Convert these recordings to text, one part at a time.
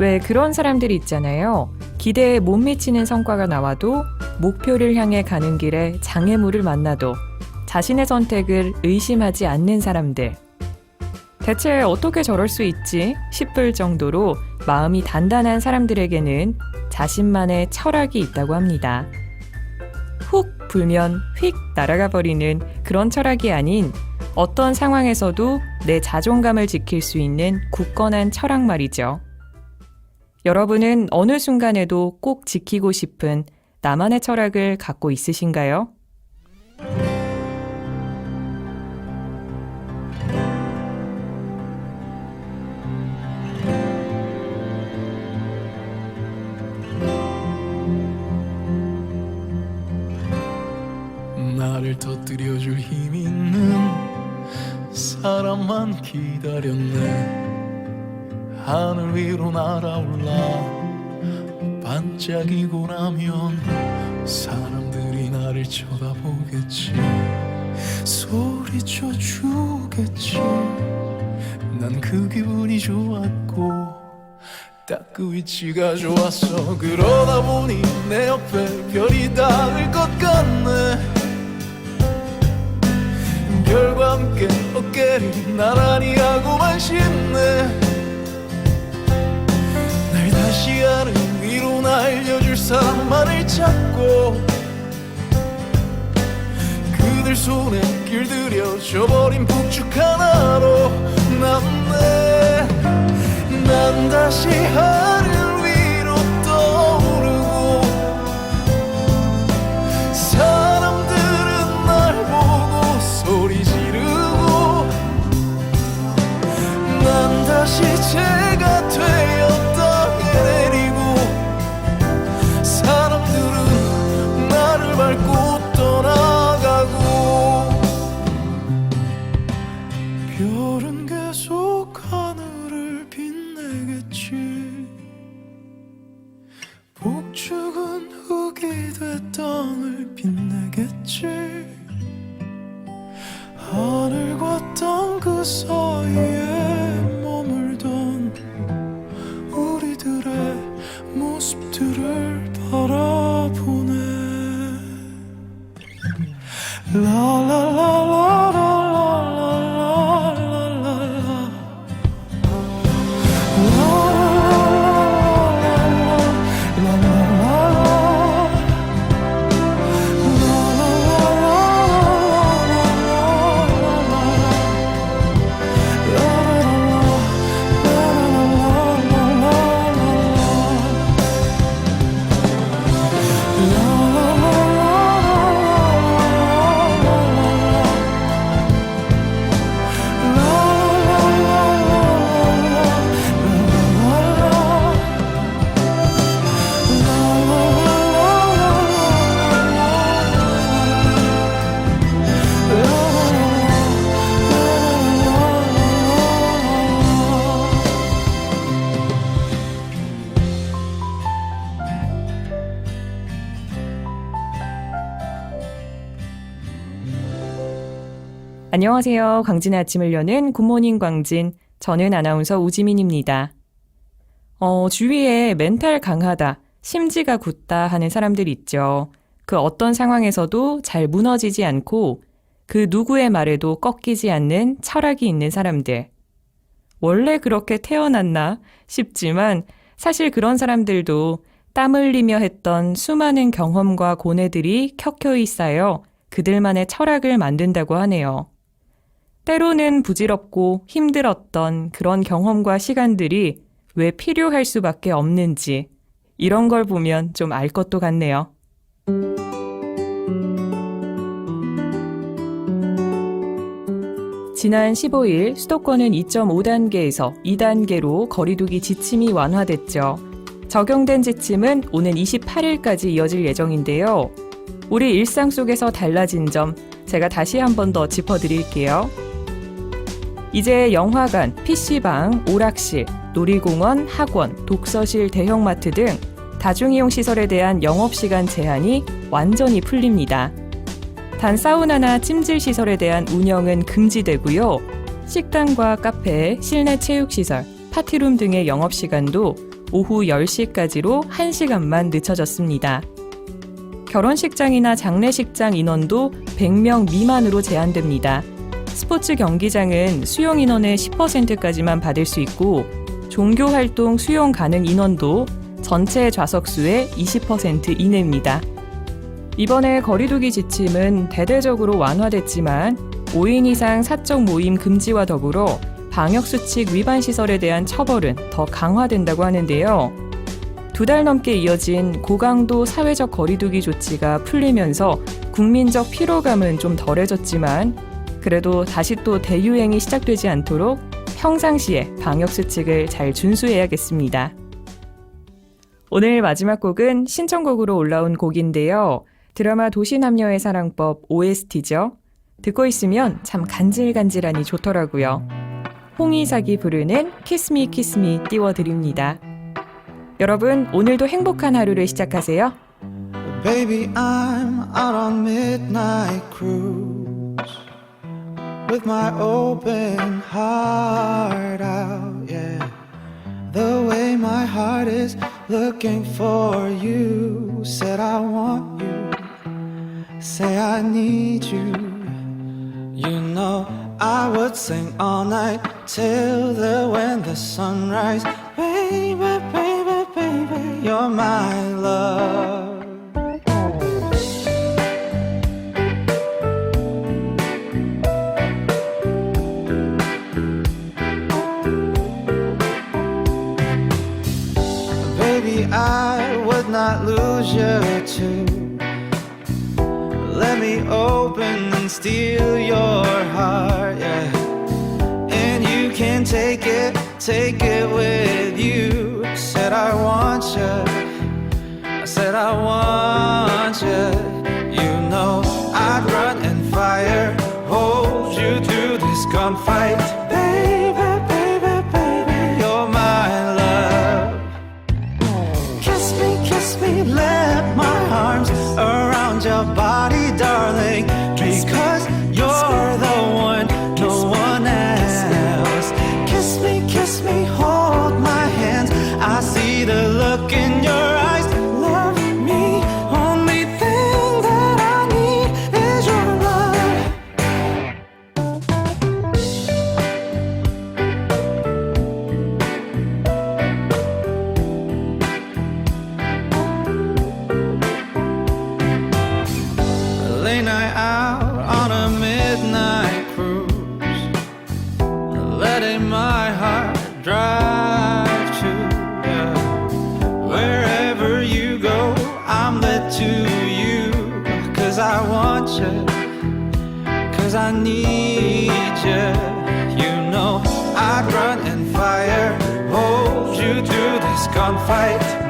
왜 그런 사람들이 있잖아요. 기대에 못 미치는 성과가 나와도 목표를 향해 가는 길에 장애물을 만나도 자신의 선택을 의심하지 않는 사람들. 대체 어떻게 저럴 수 있지? 싶을 정도로 마음이 단단한 사람들에게는 자신만의 철학이 있다고 합니다. 훅 불면 휙 날아가 버리는 그런 철학이 아닌 어떤 상황에서도 내 자존감을 지킬 수 있는 굳건한 철학 말이죠. 여러분은 어느 순간에도 꼭 지키고 싶은 나만의 철학을 갖고 있으신가요? 나를 터뜨려줄 힘 있는 사람만 기다렸네 하늘 위로 날아올라 반짝이고 나면 사람들이 나를 쳐다보겠지. 소리쳐 주겠지. 난 그 기분이 좋았고 딱 그 위치가 좋았어. 그러다 보니 내 옆에 별이 닿을 것 같네. 별과 함께 어깨를 나란히 하고만 싶네 날려줄 사람만을 찾고 그들 손에 길들여 져버린 북죽 하나로 남네. 난 다시 하늘 위로 떠오르고 사람들은 날 보고 소리 지르고 난 다시 제 땅을 빛내겠지? 하늘과 땅 그 사이에 머물던 우리들의 모습들을 바라보네. 라라라. 안녕하세요. 광진의 아침을 여는 굿모닝 광진. 저는 아나운서 우지민입니다. 어, 주위에 멘탈 강하다, 심지가 굳다 하는 사람들 있죠. 그 어떤 상황에서도 잘 무너지지 않고 그 누구의 말에도 꺾이지 않는 철학이 있는 사람들. 원래 그렇게 태어났나 싶지만 사실 그런 사람들도 땀 흘리며 했던 수많은 경험과 고뇌들이 켜켜이 쌓여 그들만의 철학을 만든다고 하네요. 때로는 부질없고 힘들었던 그런 경험과 시간들이 왜 필요할 수밖에 없는지 이런 걸 보면 좀 알 것도 같네요. 지난 15일 수도권은 2.5단계에서 2단계로 거리두기 지침이 완화됐죠. 적용된 지침은 오는 28일까지 이어질 예정인데요. 우리 일상 속에서 달라진 점 제가 다시 한 번 더 짚어드릴게요. 이제 영화관, PC방, 오락실, 놀이공원, 학원, 독서실, 대형마트 등 다중이용 시설에 대한 영업시간 제한이 완전히 풀립니다. 단 사우나나 찜질 시설에 대한 운영은 금지되고요. 식당과 카페, 실내 체육시설, 파티룸 등의 영업시간도 오후 10시까지로 1시간만 늦춰졌습니다. 결혼식장이나 장례식장 인원도 100명 미만으로 제한됩니다. 스포츠 경기장은 수용 인원의 10%까지만 받을 수 있고 종교 활동 수용 가능 인원도 전체 좌석 수의 20% 이내입니다. 이번에 거리두기 지침은 대대적으로 완화됐지만 5인 이상 사적 모임 금지와 더불어 방역수칙 위반 시설에 대한 처벌은 더 강화된다고 하는데요. 두 달 넘게 이어진 고강도 사회적 거리두기 조치가 풀리면서 국민적 피로감은 좀 덜해졌지만 그래도 다시 또 대유행이 시작되지 않도록 평상시에 방역수칙을 잘 준수해야겠습니다. 오늘 마지막 곡은 신청곡으로 올라온 곡인데요. 드라마 도시남녀의 사랑법 OST죠. 듣고 있으면 참 간질간질하니 좋더라고요. 홍이삭이 부르는 키스미 키스미 띄워드립니다. 여러분, 오늘도 행복한 하루를 시작하세요. Baby, with my open heart out, yeah. The way my heart is looking for you, said I want you, say I need you. You know, I would sing all night till the when the sunrise. Baby, baby, baby, you're my love. Steal your heart, yeah. And you can take it, take it with you. Said I want you. I said I want my heart drive to yeah. wherever you go. I'm led to you, cause I want you, cause I need you. You know, I'd run and fire, hold you through this gunfight.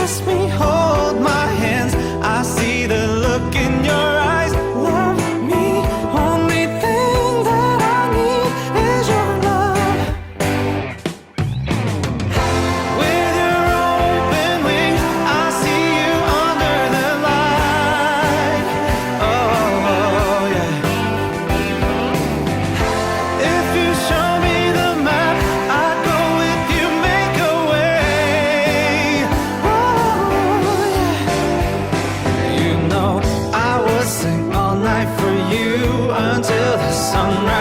Trust me come round.